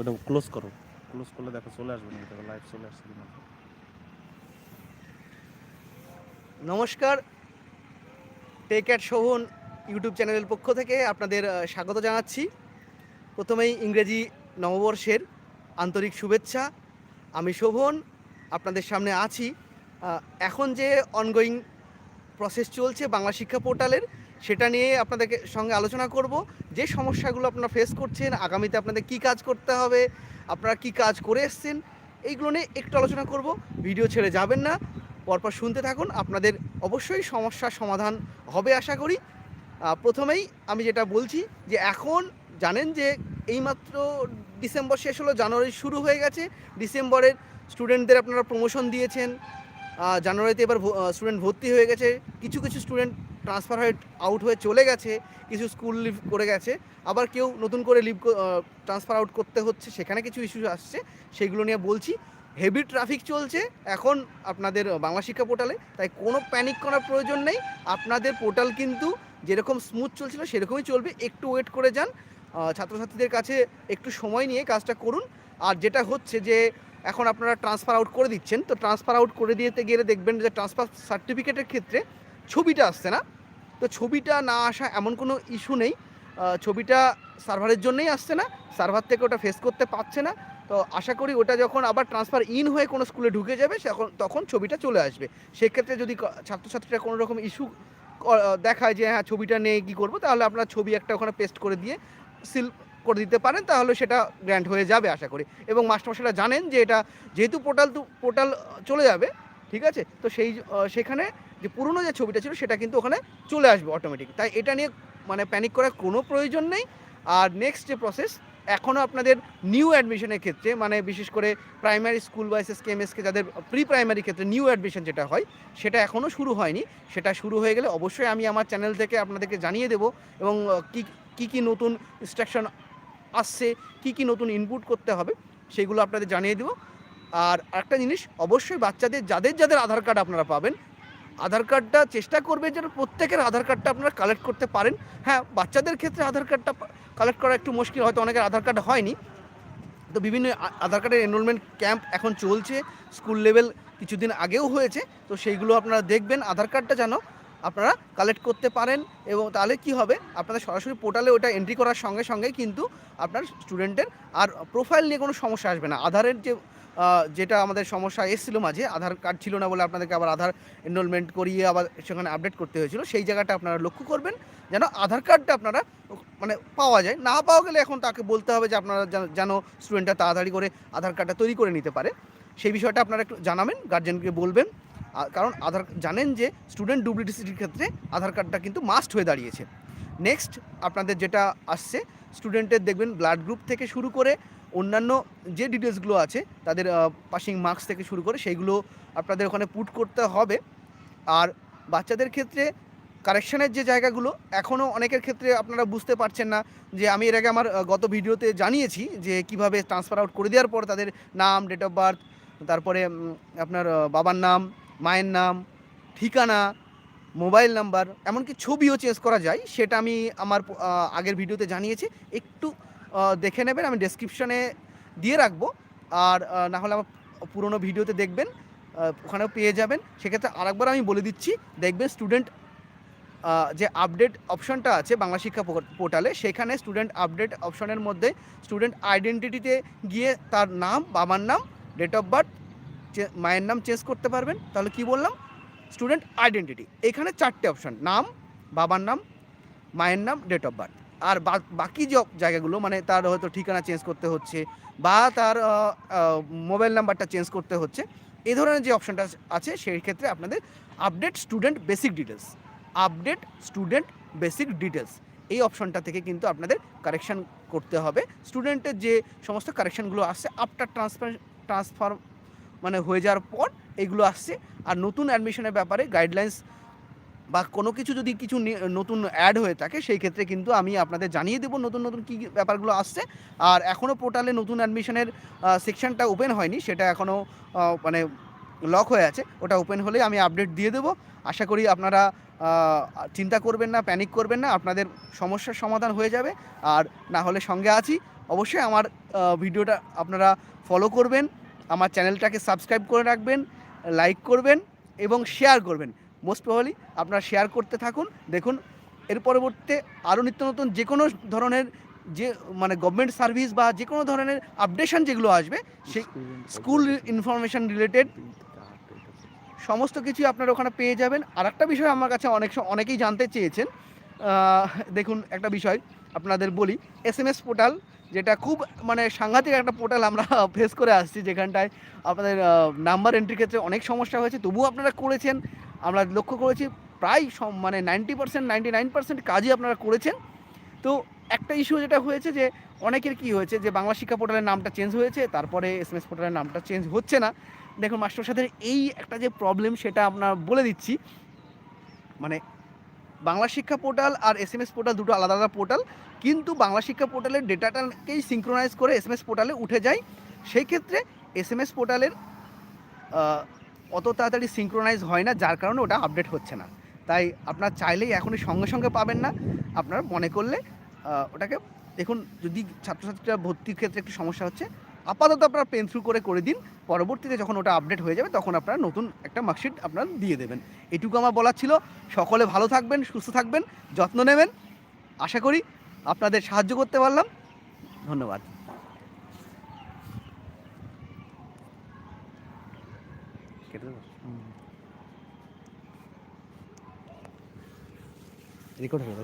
ওটা ক্লোজ করো। ক্লোজ করলে দেখো চলে আসবে না দেখো লাইভ চলে আসছে নমস্কার। টেক অ্যাট শোভন ইউটিউব চ্যানেলের পক্ষ থেকে আপনাদের স্বাগত জানাচ্ছি। প্রথমেই ইংরেজি নববর্ষের আন্তরিক শুভেচ্ছা। আমি শোভন, আপনাদের সামনে আছি। এখন যে অনগোয়িং প্রসেস চলছে বাংলা শিক্ষা পোর্টালের সেটা নিয়ে আপনাদেরকে সঙ্গে আলোচনা করব। যে সমস্যাগুলো আপনারা ফেস করছেন, আগামীতে আপনাদের কি কাজ করতে হবে, আপনারা কি কাজ করে এসছেন, এইগুলো নিয়ে একটু আলোচনা করব। ভিডিও ছেড়ে যাবেন না, পরপর শুনতে থাকুন। আপনাদের অবশ্যই সমস্যার সমাধান হবে আশা করি। প্রথমেই আমি যেটা বলছি যে এখন জানেন যে এইমাত্র ডিসেম্বর শেষ হলো, জানুয়ারি শুরু হয়ে গেছে। ডিসেম্বরের স্টুডেন্টদের আপনারা প্রমোশন দিয়েছেন। জানুয়ারিতে এবার স্টুডেন্ট ভর্তি হয়ে গেছে। কিছু কিছু স্টুডেন্ট ট্রান্সফার হয়ে আউট হয়ে চলে গেছে, কিছু স্কুল লিভ করে গেছে, আবার কেউ নতুন করে লিভ ট্রান্সফার আউট করতে হচ্ছে, সেখানে কিছু ইস্যু আসছে সেইগুলো নিয়ে বলছি। হেভি ট্রাফিক চলছে, এখন আপনাদের বাংলা শিক্ষা পোর্টালে তাই কোনো প্যানিক করার প্রয়োজন নেই। আপনাদের পোর্টাল কিন্তু যেরকম স্মুথ চলছিল, সেরকমই চলবে। একটু ওয়েট করে যান ছাত্রছাত্রীদের কাছে একটু সময় নিয়ে কাজটা করুন। আর যেটা হচ্ছে যে, এখন আপনারা ট্রান্সফার আউট করে দিচ্ছেন, তো ট্রান্সফার আউট করে দিতে গেলে দেখবেন যে ট্রান্সফার সার্টিফিকেটের ক্ষেত্রে ছবিটা আসছে না। তো ছবিটা না আসা এমন কোনো ইস্যু নেই। ছবিটা সার্ভারের জন্যই আসছে না সার্ভার থেকে ওটা ফেস করতে পারছে না। তো আশা করি ওটা যখন আবার ট্রান্সফার ইন হয়ে কোনো স্কুলে ঢুকে যাবে তখন তখন ছবিটা চলে আসবে। সেক্ষেত্রে যদি ছাত্রছাত্রীরা কোনো রকম ইস্যু দেখায় যে হ্যাঁ ছবিটা নেই, কী করব, তাহলে আপনার ছবি একটা ওখানে পেস্ট করে দিয়ে সিল করে দিতে পারেন, তাহলে সেটা গ্র্যান্ড হয়ে যাবে আশা করি। এবং মাস্টারমশাইরা জানেন যে এটা, যেহেতু পোর্টাল পোর্টাল চলে যাবে, ঠিক আছে? তো সেই সেখানে যে পুরনো যে ছবিটা ছিল সেটা কিন্তু ওখানে চলে আসবে অটোমেটিক তাই এটা নিয়ে মানে প্যানিক করার কোনো প্রয়োজন নেই। আর নেক্সট যে প্রসেস এখনও আপনাদের নিউ অ্যাডমিশনের ক্ষেত্রে মানে বিশেষ করে প্রাইমারি স্কুল বা এস কেএমএসকে যাদের প্রি প্রাইমারি ক্ষেত্রে নিউ অ্যাডমিশন যেটা হয়, সেটা এখনও শুরু হয়নি। সেটা শুরু হয়ে গেলে অবশ্যই আমি আমার চ্যানেল থেকে আপনাদেরকে জানিয়ে দেবো এবং কি, কী কী নতুন ইনস্ট্রাকশন আসছে, কি কি নতুন ইনপুট করতে হবে, সেগুলো আপনাদের জানিয়ে দেবো। আর একটা জিনিস, অবশ্যই বাচ্চাদের, যাদের যাদের আধার কার্ড আপনারা পাবেন আধার কার্ডটা চেষ্টা করবে যেন প্রত্যেকের আধার কার্ডটা আপনারা কালেক্ট করতে পারেন। হ্যাঁ বাচ্চাদের ক্ষেত্রে আধার কার্ডটা কালেক্ট করা একটু মুশকিল, হয়তো অনেকের আধার কার্ড হয়নি। তো বিভিন্ন আধার কার্ডের এনরোলমেন্ট ক্যাম্প এখন চলছে স্কুল লেভেল কিছুদিন আগেও হয়েছে। তো সেইগুলো আপনারা দেখবেন, আধার কার্ডটা যেন আপনারা কালেক্ট করতে পারেন এবং তাহলে কি হবে? আপনাদের সরাসরি পোর্টালে ওটা এন্ট্রি করার সঙ্গে সঙ্গে কিন্তু আপনার স্টুডেন্টের আর প্রোফাইল নিয়ে কোনো সমস্যা আসবে না। আধারের যে যেটা আমাদের সমস্যা এসেছিল মাঝে আধার কার্ড ছিল না বলে আপনাদেরকে আবার আধার এনরোলমেন্ট করিয়ে আবার সেখানে আপডেট করতে হয়েছিল, সেই জায়গাটা আপনারা লক্ষ্য করবেন যেন আধার কার্ডটা আপনারা মানে পাওয়া যায়। না পাওয়া গেলে এখন তাকে বলতে হবে যে আপনারা যেন- স্টুডেন্টটা তাড়াতাড়ি করে আধার কার্ডটা তৈরি করে নিতে পারে। সেই বিষয়টা আপনারা একটু জানাবেন গার্জেনকে বলবেন। কারণ আধার জানেন যে স্টুডেন্ট ডুপ্লিসিটির ক্ষেত্রে আধার কার্ডটা কিন্তু মাস্ট হয়ে দাঁড়িয়েছে। নেক্সট আপনাদের যেটা আসছে স্টুডেন্টের দেখবেন ব্লাড গ্রুপ থেকে শুরু করে অন্যান্য যে ডিটেলসগুলো আছে, তাদের পাসিং মার্কস থেকে শুরু করে সেইগুলো আপনাদের ওখানে পুট করতে হবে। আর বাচ্চাদের ক্ষেত্রে কারেকশানের যে জায়গাগুলো এখনও অনেকের ক্ষেত্রে আপনারা বুঝতে পারছেন না যে আমি এর আগে আমার গত ভিডিওতে জানিয়েছি যে কীভাবে ট্রান্সফার আউট করে দেওয়ার পর তাদের নাম ডেট অফ বার্থ তারপরে আপনার বাবার নাম মায়ের নাম, ঠিকানা, মোবাইল নাম্বার, এমনকি ছবিও চেঞ্জ করা যায়, সেটা আমি আমার আগের ভিডিওতে জানিয়েছি। একটু দেখে নেবেন, আমি ডেসক্রিপশনে দিয়ে রাখব। আর না হলে আমার পুরোনো ভিডিওতে দেখবেন ওখানেও পেয়ে যাবেন। সেক্ষেত্রে আরেকবার আমি বলে দিচ্ছি, দেখবেন স্টুডেন্ট যে আপডেট অপশনটা আছে বাংলা শিক্ষা পোর্টালে সেখানে স্টুডেন্ট আপডেট অপশনের মধ্যে স্টুডেন্ট আইডেন্টিটিতে গিয়ে তার নাম, বাবার নাম ডেট অফ বার্থ মায়ের নাম চেঞ্জ করতে পারবেন। তাহলে কি বললাম? স্টুডেন্ট আইডেন্টিটি এখানে চারটে অপশান নাম, বাবার নাম, মায়ের নাম ডেট অফ বার্থ আর বাকি যে জায়গাগুলো মানে তার হয়তো ঠিকানা চেঞ্জ করতে হচ্ছে, বা তার মোবাইল নাম্বারটা চেঞ্জ করতে হচ্ছে এই ধরনের যে অপশনটা আছে, সেই ক্ষেত্রে আপনাদের update student basic details update student basic details এই অপশনটা থেকে কিন্তু আপনাদের কারেকশন করতে হবে। স্টুডেন্টের যে সমস্ত কারেকশনগুলো আসছে আফটার ট্রান্সফার ট্রান্সফার মানে হয়ে যাওয়ার পর এগুলো আসছে। আর নতুন অ্যাডমিশনের ব্যাপারে গাইডলাইন্স বা কোনো কিছু যদি কিছু নতুন অ্যাড হয়ে থাকে, সেই ক্ষেত্রে কিন্তু আমি আপনাদের জানিয়ে দেবো নতুন নতুন কী ব্যাপারগুলো আসছে। আর এখনও পোর্টালে নতুন অ্যাডমিশনের সেকশনটা ওপেন হয়নি, সেটা এখনও মানে লক হয়ে আছে। ওটা ওপেন হলেই আমি আপডেট দিয়ে দেবো। আশা করি আপনারা চিন্তা করবেন না প্যানিক করবেন না, আপনাদের সমস্যার সমাধান হয়ে যাবে। আর না হলে সঙ্গে আছি। অবশ্যই আমার ভিডিওটা আপনারা ফলো করবেন। আমার চ্যানেলটাকে সাবস্ক্রাইব করে রাখবেন লাইক করবেন এবং শেয়ার করবেন। মোস্ট প্রবলি আপনারা শেয়ার করতে থাকুন। দেখুন এর পরবর্তীতে আরও নিত্য নতুন যে কোনো ধরনের যে মানে গভর্নমেন্ট সার্ভিস বা যে কোনো ধরনের আপডেশন যেগুলো আসবে সেই স্কুল ইনফরমেশন রিলেটেড সমস্ত কিছুই আপনারা ওখানে পেয়ে যাবেন। আর একটা বিষয় আমার কাছে অনেক অনেকেই জানতে চেয়েছেন। দেখুন একটা বিষয় আপনাদের বলি। এস এম এস পোর্টাল যেটা খুব মানে সাংঘাতিক একটা পোর্টাল আমরা ফেস করে আসছি যেখানটায় আপনাদের নাম্বার এন্ট্রির ক্ষেত্রে অনেক সমস্যা হয়েছে। তবুও আপনারা করেছেন। আমরা লক্ষ্য করেছি প্রায় মানে ninety percent ninety nine percent কাজই আপনারা করেছেন। তো একটা ইস্যু যেটা হয়েছে যে, অনেকের কি হয়েছে যে, বাংলা শিক্ষা পোর্টালের নামটা চেঞ্জ হয়েছে, তারপরে এস এম এস পোর্টালের নামটা চেঞ্জ হচ্ছে না। দেখুন, মাস্টার সাথে এই একটা যে প্রবলেম সেটা আপনার বলে দিচ্ছি। মানে বাংলা শিক্ষা পোর্টাল আর এস এম এস পোর্টাল দুটো আলাদা আলাদা পোর্টাল কিন্তু বাংলা শিক্ষা পোর্টালের ডেটাটাকেই সিঙ্ক্রোনাইজ করে এস এম এস পোর্টালে উঠে যায়। সেই ক্ষেত্রে এস এম এস পোর্টালের অত তাড়াতাড়ি সিঙ্ক্রোনাইজ হয় না, যার কারণে ওটা আপডেট হচ্ছে না। তাই আপনার চাইলেই এখনই সঙ্গে সঙ্গে পাবেন না। আপনার মনে করলে ওটাকে দেখুন, যদি ছাত্রছাত্রীরা ভর্তির ক্ষেত্রে একটু সমস্যা হচ্ছে, আপাতত আপনার পেন থ্রু করে করে দিন। পরবর্তীতে যখন ওটা আপডেট হয়ে যাবে, তখন আপনারা নতুন একটা মার্কশিট আপনার দিয়ে দেবেন। এটুকু আমার বলার ছিল। সকলে ভালো থাকবেন, সুস্থ থাকবেন, যত্ন নেবেন। আশা করি আপনাদের সাহায্য করতে পারলাম। ধন্যবাদ। রেকর্ড হয়ে